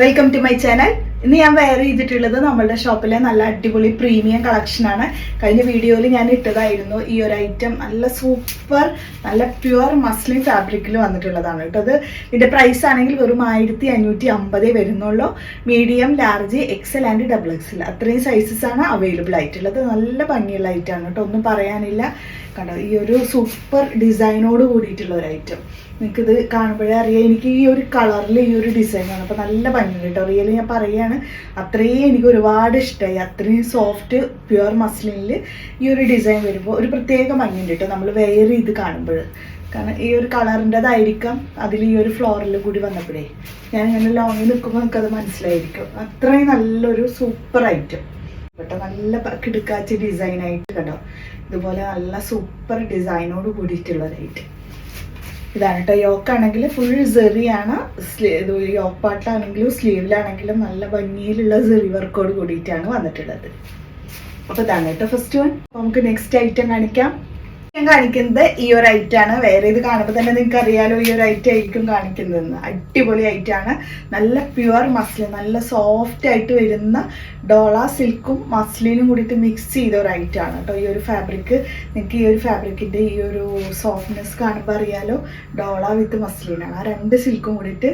Welcome to my channel ഇന്ന് ഞാൻ wear ചെയ്തിട്ടുള്ളത് നമ്മളുടെ ഷോപ്പിലെ നല്ല അടിപൊളി പ്രീമിയം കളക്ഷനാണ് കഴിഞ്ഞ വീഡിയോയിൽ ഞാൻ ഇട്ടതായിരുന്നു ഈ ഒരു ഐറ്റം നല്ല സൂപ്പർ നല്ല പ്യുവർ മസ്ലിൻ ഫാബ്രിക്കിൽ വന്നിട്ടുള്ളതാണ് കേട്ടോ അത്. ഇതിന്റെ പ്രൈസ് ആണെങ്കിൽ വെറും ആയിരത്തി അഞ്ഞൂറ്റി അമ്പതേ വരുന്നുള്ളൂ medium large XL and double XL അത്രയും സൈസസ് ആണ് അവൈലബിൾ ആയിട്ടുള്ളത്. നല്ല ഭംഗിയുള്ള ഐറ്റം ആണ് കേട്ടോ. ഒന്നും പറയാനില്ല. കണ്ടോ? ഈ ഒരു സൂപ്പർ ഡിസൈനോട് കൂടിയിട്ടുള്ള ഒരു ഐറ്റം നിങ്ങൾക്കിത് കാണുമ്പോഴേ അറിയാം. എനിക്ക് ഈ ഒരു കളറിൽ ഈ ഒരു ഡിസൈനാണ് അപ്പോൾ നല്ല ഭംഗി കേട്ടോ. റിയലി ഞാൻ പറയുകയാണ് അത്രയും എനിക്ക് ഒരുപാട് ഇഷ്ടമായി അത്രയും സോഫ്റ്റ് പ്യുവർ മസ്ലിനിൽ ഈ ഒരു ഡിസൈൻ വരുമ്പോൾ ഒരു പ്രത്യേക ഭംഗിയുണ്ട് കേട്ടോ നമ്മൾ വെയർ ചെയ്ത് കാണുമ്പോൾ കാരണം ഈ ഒരു കളറിന്റെതായിരിക്കാം അതിൽ ഈ ഒരു ഫ്ലോറിൽ കൂടി വന്നപ്പോഴേ. ഞാൻ ഇങ്ങനെ ലോങ്ങിൽ നിൽക്കുമ്പോൾ നിങ്ങൾക്കത് മനസ്സിലായിരിക്കും. അത്രയും നല്ലൊരു സൂപ്പർ ഐറ്റം കേട്ടോ നല്ല കിടുക്കാച്ച് ഡിസൈനായിട്ട് കേട്ടോ. ഇതുപോലെ നല്ല സൂപ്പർ ഡിസൈനോട് കൂടിയിട്ടുള്ള ഒരു ഐറ്റം ഇതാണ് കേട്ടോ യോക്കാണെങ്കിൽ ഫുൾ സെറിയാണ് യോക്ക് പാട്ടിലാണെങ്കിലും സ്ലീവിലാണെങ്കിലും നല്ല ഭംഗിയിലുള്ള സെറി വർക്കോട് കൂടിയിട്ടാണ് വന്നിട്ടുള്ളത്. അപ്പോൾ ഇതാണ് കേട്ടോ ഫസ്റ്റ് വൺ നമുക്ക് നെക്സ്റ്റ് ഐറ്റം കാണിക്കാം. ഞാൻ കാണിക്കുന്നത് ഈ ഒരു ഐറ്റം ആണ്. വേറെ ഇത് കാണുമ്പോൾ തന്നെ നിങ്ങൾക്ക് അറിയാലോ ഈ ഒരു ഐറ്റം ആയിരിക്കും കാണിക്കുന്നതെന്ന്. അടിപൊളി ഐറ്റം ആണ്. നല്ല പ്യുവർ മസ്ലിൻ നല്ല സോഫ്റ്റ് ആയിട്ട് വരുന്ന ഡോള സിൽക്കും മസ്ലിനും കൂടിയിട്ട് മിക്സ് ചെയ്ത ഒരു ഐറ്റം ആണ് കേട്ടോ ഈ ഒരു ഫാബ്രിക്ക് നിങ്ങൾക്ക് ഈ ഒരു ഫാബ്രിക്കിന്റെ ഈ ഒരു സോഫ്റ്റ്നെസ് കാണുമ്പോൾ അറിയാലോ ഡോള വിത്ത് മസ്ലിനാണ് ആ രണ്ട് സിൽക്കും കൂടിയിട്ട്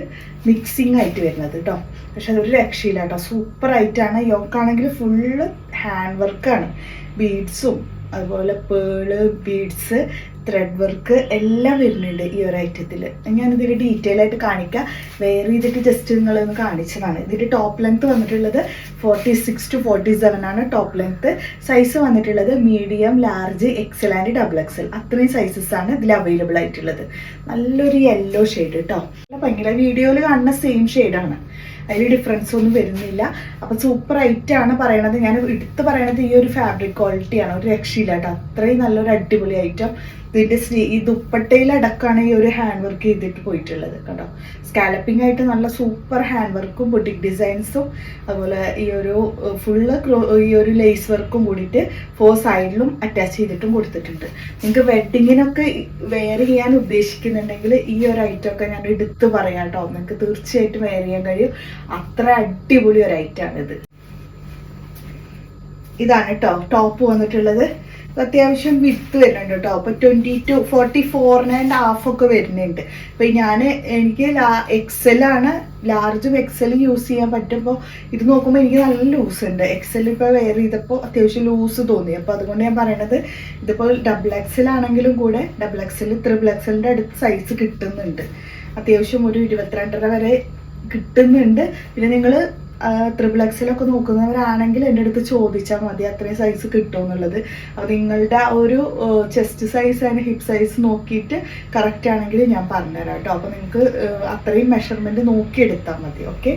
മിക്സിങ് ആയിട്ട് വരുന്നത് കേട്ടോ. പക്ഷെ അതൊരു രക്ഷയില്ല കേട്ടോ. സൂപ്പർ ആയിട്ടാണ് യോക്കാണെങ്കിൽ ഫുള്ള് ഹാൻഡ് വർക്കാണ് ബീഡ്സും അതുപോലെ പേൾ ബീഡ്സ് ത്രെഡ് വർക്ക് എല്ലാം വരുന്നുണ്ട് ഈ ഒരു ഐറ്റത്തിൽ ഞാനിതിൽ ഡീറ്റെയിൽ ആയിട്ട് കാണിക്കാം. വെയർ ചെയ്തിട്ട് ജസ്റ്റ് നിങ്ങളൊന്ന് കാണിച്ചതാണ്. ഇതിന്റെ ടോപ്പ് ലെങ്ത് വന്നിട്ടുള്ളത് forty six to forty seven ആണ് ടോപ്പ് ലെങ്ത് സൈസ് വന്നിട്ടുള്ളത് medium large XL and double XL അത്രയും സൈസസ് ആണ് ഇതിൽ അവൈലബിൾ ആയിട്ടുള്ളത്. നല്ലൊരു യെല്ലോ ഷെയ്ഡ് കേട്ടോ ഭയങ്കര വീഡിയോയിൽ കാണുന്ന സെയിം ഷെയ്ഡാണ് അതിൽ ഡിഫറൻസ് ഒന്നും വരുന്നില്ല. അപ്പം സൂപ്പർ ഐറ്റം ആണ് പറയണത്. ഞാൻ എടുത്ത് പറയണത് ഈ ഒരു ഫാബ്രിക് ക്വാളിറ്റിയാണ് ഒരു രക്ഷയില്ല കേട്ടോ അത്രയും നല്ലൊരു അടിപൊളി ഐറ്റം ഇതിന്റെ സ്ലീ ഈ ദുപ്പട്ടയിലടക്കമാണ് ഈ ഒരു ഹാൻഡ് വർക്ക് ചെയ്തിട്ട് പോയിട്ടുള്ളത് കേട്ടോ സ്കാലപ്പിംഗ് ആയിട്ട് നല്ല സൂപ്പർ ഹാൻഡ് വർക്കും ബുട്ടിക് ഡിസൈൻസും അതുപോലെ ഈ ഒരു ഫുള്ള് ഈ ഒരു ലേസ് വർക്കും കൂടിയിട്ട് ഫോർ സൈഡിലും അറ്റാച്ച് ചെയ്തിട്ടും കൊടുത്തിട്ടുണ്ട്. നിങ്ങൾക്ക് വെഡിങ്ങിനൊക്കെ വെയർ ചെയ്യാൻ ഉദ്ദേശിക്കുന്നുണ്ടെങ്കിൽ ഈ ഒരു ഐറ്റം ഒക്കെ ഞാൻ എടുത്ത് പറയാം കേട്ടോ. നിങ്ങൾക്ക് തീർച്ചയായിട്ടും വെയർ ചെയ്യാൻ കഴിയും. അത്ര അടിപൊളി ഒരു ഐറ്റം ആണിത്. ഇതാണ് കേട്ടോ ടോപ്പ് വന്നിട്ടുള്ളത്. അത്യാവശ്യം വിത്ത് വരുന്നുണ്ട് കേട്ടോ അപ്പൊ ട്വന്റി ടു ഫോർട്ടി ഫോറിന് ആൻഡ് ഹാഫ് ഒക്കെ വരുന്നുണ്ട്. ഇപ്പൊ ഞാൻ എനിക്ക് എക്സൽ ആണ്. ലാർജും എക്സൽ യൂസ് ചെയ്യാൻ പറ്റുമ്പോൾ ഇത് നോക്കുമ്പോൾ എനിക്ക് നല്ല ലൂസ് ഉണ്ട്. എക്സൽ ഇപ്പോൾ വെയർ ചെയ്തപ്പോൾ അത്യാവശ്യം ലൂസ് തോന്നി. അപ്പോൾ അതുകൊണ്ട് ഞാൻ പറയണത് ഇതിപ്പോൾ ഡബിൾ എക്സൽ ആണെങ്കിലും കൂടെ ഡബിൾ എക്സൽ ത്രിബിൾ എക്സലിന്റെ അടുത്ത് സൈസ് കിട്ടുന്നുണ്ട്. അത്യാവശ്യം ഒരു ഇരുപത്തിരണ്ടര വരെ കിട്ടുന്നുണ്ട്. പിന്നെ നിങ്ങൾ ത്രിബിൾ എക്സിലൊക്കെ നോക്കുന്നവരാണെങ്കിൽ എന്റെ അടുത്ത് ചോദിച്ചാൽ മതി അത്രയും സൈസ് കിട്ടും എന്നുള്ളത് അപ്പോൾ നിങ്ങളുടെ ഒരു chest size and hip size നോക്കിയിട്ട് കറക്റ്റ് ആണെങ്കിൽ ഞാൻ പറഞ്ഞുതരാം കേട്ടോ. അപ്പോൾ നിങ്ങൾക്ക് അത്രയും മെഷർമെന്റ് നോക്കിയെടുത്താൽ മതി ഓക്കെ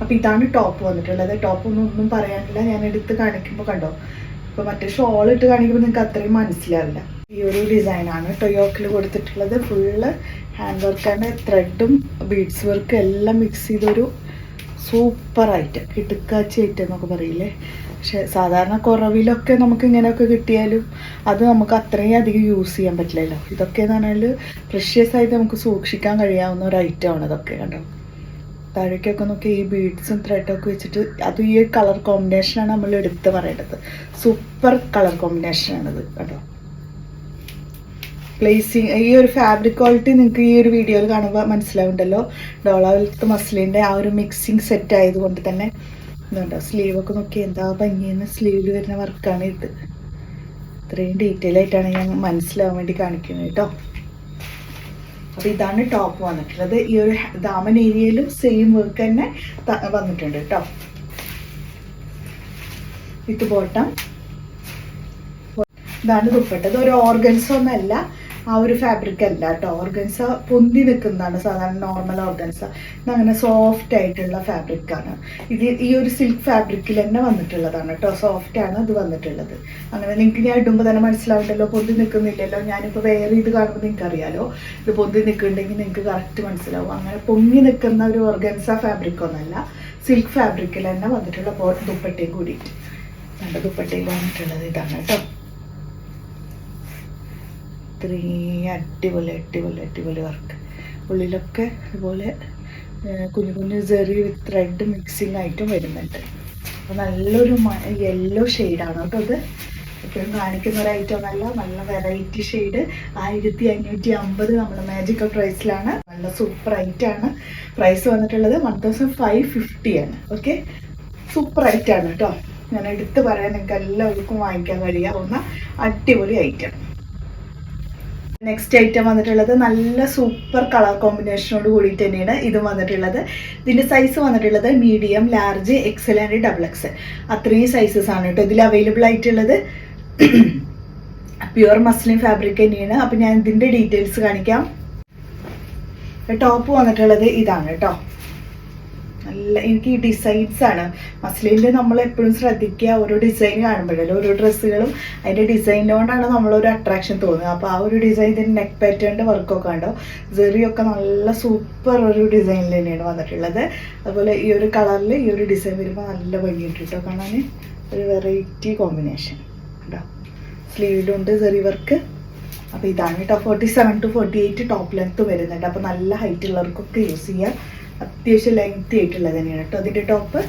അപ്പോൾ ഇതാണ് ടോപ്പ് വന്നിട്ടുള്ളത്. ടോപ്പ് ഒന്നും ഒന്നും പറയാനില്ല. ഞാൻ എടുത്ത് കാണിക്കുമ്പോൾ കണ്ടോ? ഇപ്പോൾ മറ്റേ ഷോൾ ഇട്ട് കാണിക്കുമ്പോൾ നിങ്ങൾക്ക് അത്രയും മനസ്സിലാവില്ല. ഈ ഒരു ഡിസൈനാണ് ടൊയോക്കിൽ കൊടുത്തിട്ടുള്ളത്. ഫുള്ള് ഹാൻഡ് വർക്കാണ് ത്രെഡും ബീഡ്സ് വർക്കും എല്ലാം മിക്സ് ചെയ്തൊരു സൂപ്പറായിട്ട് കിടുക്കാച്ചി ഐറ്റം എന്നൊക്കെ പറയില്ലേ? പക്ഷെ സാധാരണ കുറവിലൊക്കെ നമുക്ക് ഇങ്ങനെയൊക്കെ കിട്ടിയാലും അത് നമുക്ക് അത്രയും അധികം യൂസ് ചെയ്യാൻ പറ്റില്ലല്ലോ. ഇതൊക്കെ എന്ന് പറഞ്ഞാൽ പ്രഷ്യസ് ആയിട്ട് നമുക്ക് സൂക്ഷിക്കാൻ കഴിയാവുന്ന ഒരു ഐറ്റം ആണ് ഇതൊക്കെ കണ്ടോ? താഴേക്കൊക്കെ നോക്കി ഈ ബീഡ്സും ത്രെഡൊക്കെ വെച്ചിട്ട് അത് ഈ കളർ കോമ്പിനേഷനാണ് നമ്മൾ എടുത്ത് പറയേണ്ടത്. സൂപ്പർ കളർ കോമ്പിനേഷനാണിത് കേട്ടോ പ്ലേസിങ് ഈ ഒരു ഫാബ്രിക് ക്വാളിറ്റി നിങ്ങൾക്ക് ഈ ഒരു വീഡിയോയിൽ കാണുമ്പോൾ മനസ്സിലാവുണ്ടല്ലോ. ഡോള വിൽത്ത് മസ്ലിന്റെ ആ ഒരു മിക്സിങ് സെറ്റ് ആയതുകൊണ്ട് തന്നെ ഇതുണ്ടോ? സ്ലീവൊക്കെ നോക്കി എന്താ ഭംഗിയെന്ന് സ്ലീവിൽ വരുന്ന വർക്കാണ് ഇത്. ഇത്രയും ഡീറ്റെയിൽ ആയിട്ടാണ് ഞാൻ മനസ്സിലാവാൻ വേണ്ടി കാണിക്കുന്നത് കേട്ടോ. അപ്പോൾ ഇതാണ് ടോപ്പ് വന്നിട്ടുള്ളത്. ഈ ഒരു ദാമൻ ഏരിയയിലും സെയിം വർക്ക് തന്നെ വന്നിട്ടുണ്ട് കേട്ടോ. ഇത് ബോട്ടം ഇതാണ് ദുപ്പട്ട. ഇത് ഒരു ഓർഗൻസ് ഒന്നല്ല. ആ ഒരു ഫാബ്രിക് അല്ല കേട്ടോ ഓർഗൻസ പൊന്തി നിൽക്കുന്നതാണ് സാധാരണ നോർമൽ ഓർഗൻസ അങ്ങനെ സോഫ്റ്റ് ആയിട്ടുള്ള ഫാബ്രിക് ആണ്. ഇത് ഈ ഒരു സിൽക്ക് ഫാബ്രിക്കിൽ തന്നെ വന്നിട്ടുള്ളതാണ് കേട്ടോ സോഫ്റ്റ് ആണ് അത് വന്നിട്ടുള്ളത്. അങ്ങനെ നിങ്ങൾക്ക് ഞാൻ ഇടുമ്പോൾ തന്നെ മനസ്സിലാവുണ്ടല്ലോ പൊന്തി നിൽക്കുന്നില്ലല്ലോ ഞാനിപ്പോൾ വേറെ ഇത് കാണുമ്പോൾ നിങ്ങൾക്ക് അറിയാലോ ഇത് പൊന്തി നിൽക്കുന്നുണ്ടെങ്കിൽ നിങ്ങൾക്ക് കറക്റ്റ് മനസ്സിലാവും. അങ്ങനെ പൊങ്ങി നിൽക്കുന്ന ഒരു ഓർഗൻസ ഫാബ്രിക് ഒന്നല്ല സിൽക്ക് ഫാബ്രിക്കിൽ തന്നെ വന്നിട്ടുള്ള ദുപ്പട്ടയും കൂടിയിട്ട് നല്ല ദുപ്പട്ടയിൽ വന്നിട്ടുള്ളത് ഇതാണ് കേട്ടോ ഇത്രയും അടിപൊളി അടിപൊളി അടിപൊളി വർക്ക് ഉള്ളിലൊക്കെ ഇതുപോലെ കുഞ്ഞു കുഞ്ഞു ചെറി വിത്ത് ത്രെഡ് മിക്സിങ് ആയിട്ടും വരുന്നുണ്ട്. അപ്പോൾ നല്ലൊരു യെല്ലോ ഷെയ്ഡാണ് കേട്ടോ അത് എപ്പോഴും കാണിക്കുന്ന ഒരു ഐറ്റം അല്ല നല്ല വെറൈറ്റി ഷെയ്ഡ് ആയിരത്തി അഞ്ഞൂറ്റി അമ്പത് നമ്മുടെ മാജിക്കൽ പ്രൈസിലാണ് നല്ല സൂപ്പർ ഐറ്റാണ് പ്രൈസ് വന്നിട്ടുള്ളത് വൺ തൗസൻഡ് ഫൈവ് ഫിഫ്റ്റി ആണ്. ഓക്കെ സൂപ്പർ ഐറ്റാണ് കേട്ടോ. ഞാൻ എടുത്ത് പറയാൻ നിങ്ങൾക്ക് എല്ലാവർക്കും വാങ്ങിക്കാൻ കഴിയാവുന്ന അടിപൊളി ഐറ്റം നെക്സ്റ്റ് ഐറ്റം വന്നിട്ടുള്ളത് നല്ല സൂപ്പർ കളർ കോമ്പിനേഷനോട് കൂടിയിട്ട് തന്നെയാണ് ഇത് വന്നിട്ടുള്ളത്. ഇതിന്റെ സൈസ് വന്നിട്ടുള്ളത് medium large XL and double X അത്രയും സൈസസ് ആണ് കേട്ടോ ഇതിൽ അവൈലബിൾ ആയിട്ടുള്ളത്. പ്യുവർ മസ്ലിൻ ഫാബ്രിക് തന്നെയാണ്. അപ്പം ഞാൻ ഇതിന്റെ ഡീറ്റെയിൽസ് കാണിക്കാം. ടോപ്പ് വന്നിട്ടുള്ളത് ഇതാണ് കേട്ടോ നല്ല എനിക്ക് ഈ ഡിസൈൻസ് ആണ്. മസ്ലിന്റെ നമ്മൾ എപ്പോഴും ശ്രദ്ധിക്കുക ഓരോ ഡിസൈൻ കാണുമ്പോഴല്ലോ ഓരോ ഡ്രസ്സുകളും അതിന്റെ ഡിസൈനിനോണ്ടാണ് നമ്മളൊരു അട്രാക്ഷൻ തോന്നുന്നത്. അപ്പോൾ ആ ഒരു ഡിസൈൻ ഇതിന്റെ നെക്ക് പാറ്റേണിന്റെ വർക്കൊക്കെ ഉണ്ടോ ജെറിയൊക്കെ നല്ല സൂപ്പർ ഒരു ഡിസൈനിൽ തന്നെയാണ് വന്നിട്ടുള്ളത്. അതുപോലെ ഈ ഒരു കളറിൽ ഈ ഒരു ഡിസൈൻ വരുമ്പോൾ നല്ല ഭംഗിയുണ്ട് കേട്ടോ. കാണാൻ ഒരു വെറൈറ്റി കോമ്പിനേഷൻ കേട്ടോ സ്ലീവിലുണ്ട് ജെറി വർക്ക് അപ്പോൾ ഇതാണ് കേട്ടോ. Forty seven to forty eight top length വരുന്നുണ്ട്. അപ്പോൾ നല്ല ഹൈറ്റ് ഉള്ളവർക്കൊക്കെ യൂസ് ചെയ്യാം. അത്യാവശ്യം ലെങ്തി ആയിട്ടുള്ളത് തന്നെയാണ് കേട്ടോ. അതിന്റെ ടോപ്പ്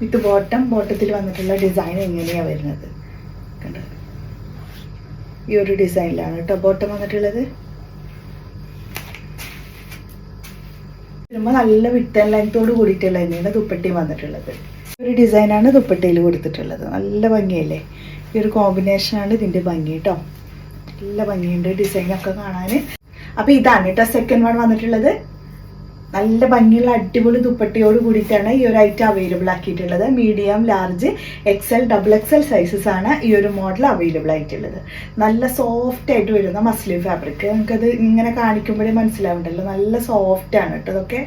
വിത്ത് ബോട്ടം ബോട്ടത്തിൽ വന്നിട്ടുള്ള ഡിസൈൻ എങ്ങനെയാണ് വരുന്നത്? കണ്ടോ? ഈ ഒരു ഡിസൈനിലാണ് കേട്ടോ ബോട്ടം വന്നിട്ടുള്ളത്. വരുമ്പോൾ നല്ല വിട്ടൻ ലെങ്ത്തോട് കൂടിയിട്ടുള്ള തന്നെയാണ് ദുപ്പട്ടി വന്നിട്ടുള്ളത്. ഒരു ഡിസൈനാണ് ദുപ്പട്ടയിൽ കൊടുത്തിട്ടുള്ളത്. നല്ല ഭംഗിയല്ലേ? ഈ ഒരു കോമ്പിനേഷനാണ് ഇതിന്റെ ഭംഗി കേട്ടോ. നല്ല ഭംഗിയുണ്ട് ഡിസൈനൊക്കെ കാണാൻ അപ്പോൾ ഇതാണ് കേട്ടോ സെക്കൻഡ് വൺ വന്നിട്ടുള്ളത്. നല്ല ഭംഗിയുള്ള അടിപൊളി ദുപ്പട്ടയോട് കൂടിയിട്ടാണ് ഈ ഒരു item available ആക്കിയിട്ടുള്ളത്. Medium large XL double XL sizes ആണ് ഈ ഒരു മോഡൽ അവൈലബിൾ ആയിട്ടുള്ളത്. നല്ല സോഫ്റ്റ് ആയിട്ട് വരുന്ന മസ്ലിൻ ഫാബ്രിക് നമുക്കത് ഇങ്ങനെ കാണിക്കുമ്പോഴേ മനസ്സിലാവുണ്ടല്ലോ. നല്ല സോഫ്റ്റ് ആണ് കേട്ടോ ഇതൊക്കെ.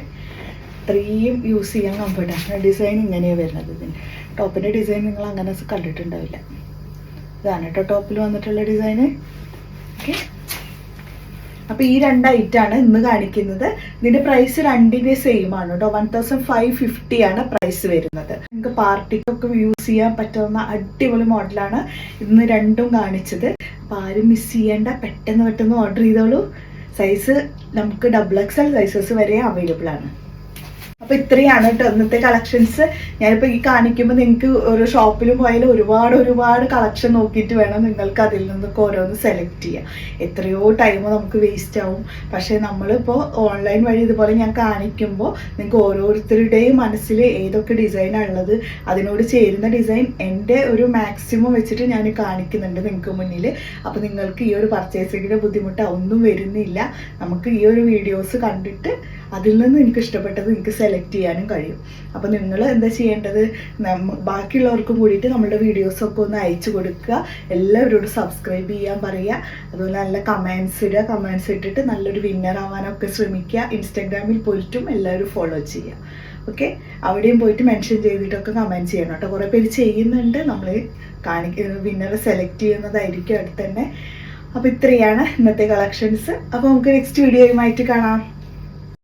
ഇത്രയും യൂസ് ചെയ്യാൻ കംഫർട്ടാണ് ഡിസൈൻ ഇങ്ങനെയാണ് വരുന്നത് ടോപ്പിന്റെ ടോപ്പിന്റെ ഡിസൈൻ നിങ്ങൾ അങ്ങനെ കണ്ടിട്ടുണ്ടാവില്ല. ഇതാണ് കേട്ടോ ടോപ്പിൽ വന്നിട്ടുള്ള ഡിസൈന് ഓക്കെ അപ്പോൾ ഈ രണ്ട് ഐറ്റാണ് ഇന്ന് കാണിക്കുന്നത്. ഇതിന്റെ പ്രൈസ് രണ്ടിന്റെ സെയിം ആണ് കേട്ടോ വൺ തൗസൻഡ് ഫൈവ് ഫിഫ്റ്റി ആണ് പ്രൈസ് വരുന്നത്. നിങ്ങൾക്ക് പാർട്ടിക്കൊക്കെ യൂസ് ചെയ്യാൻ പറ്റുന്ന അടിപൊളി മോഡലാണ് ഇന്ന് രണ്ടും കാണിച്ചത്. അപ്പോൾ ആരും മിസ് ചെയ്യേണ്ട. പെട്ടെന്ന് പെട്ടെന്ന് ഓർഡർ ചെയ്തോളൂ. സൈസ് നമുക്ക് ഡബിൾ എക്സ് എൽ സൈസസ് വരെ അവൈലബിൾ ആണ്. അപ്പൊ ഇത്രയാണ് കേട്ടോ ഇന്നത്തെ കളക്ഷൻസ് ഞാനിപ്പോ ഈ കാണിക്കുമ്പോൾ നിങ്ങൾക്ക് ഒരു ഷോപ്പിൽ പോയാൽ ഒരുപാട് ഒരുപാട് കളക്ഷൻ നോക്കിയിട്ട് വേണം നിങ്ങൾക്ക് അതിൽ നിന്നൊക്കെ ഓരോന്ന് സെലക്ട് ചെയ്യാം എത്രയോ ടൈം നമുക്ക് വേസ്റ്റ് ആവും. പക്ഷേ നമ്മളിപ്പോൾ ഓൺലൈൻ വഴി ഇതുപോലെ ഞാൻ കാണിക്കുമ്പോൾ നിങ്ങൾക്ക് ഓരോരുത്തരുടെയും മനസ്സിൽ ഏതൊക്കെ ഡിസൈനാണ് ഉള്ളത് അതിനോട് ചേരുന്ന ഡിസൈൻ എന്റെ ഒരു മാക്സിമം വെച്ചിട്ട് ഞാൻ കാണിക്കുന്നുണ്ട് നിങ്ങൾക്ക് മുന്നിൽ. അപ്പോൾ നിങ്ങൾക്ക് ഈ ഒരു പർച്ചേസിങ്ങിന്റെ ബുദ്ധിമുട്ട് ഒന്നും വരുന്നില്ല. നമുക്ക് ഈ ഒരു വീഡിയോസ് കണ്ടിട്ട് അതിൽ നിന്ന് എനിക്ക് ഇഷ്ടപ്പെട്ടത് നിങ്ങൾക്ക് സെലക്ട് ചെയ്യാനും കഴിയും. അപ്പോൾ നിങ്ങൾ എന്താ ചെയ്യേണ്ടത്? നമ്മ ബാക്കിയുള്ളവർക്കും കൂടിയിട്ട് നമ്മുടെ വീഡിയോസൊക്കെ ഒന്ന് അയച്ചു കൊടുക്കുക. എല്ലാവരോടും സബ്സ്ക്രൈബ് ചെയ്യാൻ പറയുക. അതുപോലെ നല്ല കമൻസ് ഇടുക. കമൻസ് ഇട്ടിട്ട് നല്ലൊരു വിന്നർ ആവാനൊക്കെ ശ്രമിക്കുക. ഇൻസ്റ്റാഗ്രാമിൽ പോയിട്ടും എല്ലാവരും ഫോളോ ചെയ്യുക. ഓക്കെ അവിടെയും പോയിട്ട് മെൻഷൻ ചെയ്തിട്ടൊക്കെ കമന്റ് ചെയ്യണം കേട്ടോ. കുറേ പേര് ചെയ്യുന്നുണ്ട്. നമ്മൾ കാണിക്കുന്ന വിന്നറെ സെലക്ട് ചെയ്യുന്നതായിരിക്കും അടുത്ത് തന്നെ അപ്പോൾ ഇത്രയാണ് ഇന്നത്തെ കളക്ഷൻസ് അപ്പോൾ നമുക്ക് നെക്സ്റ്റ് വീഡിയോയുമായിട്ട് കാണാം.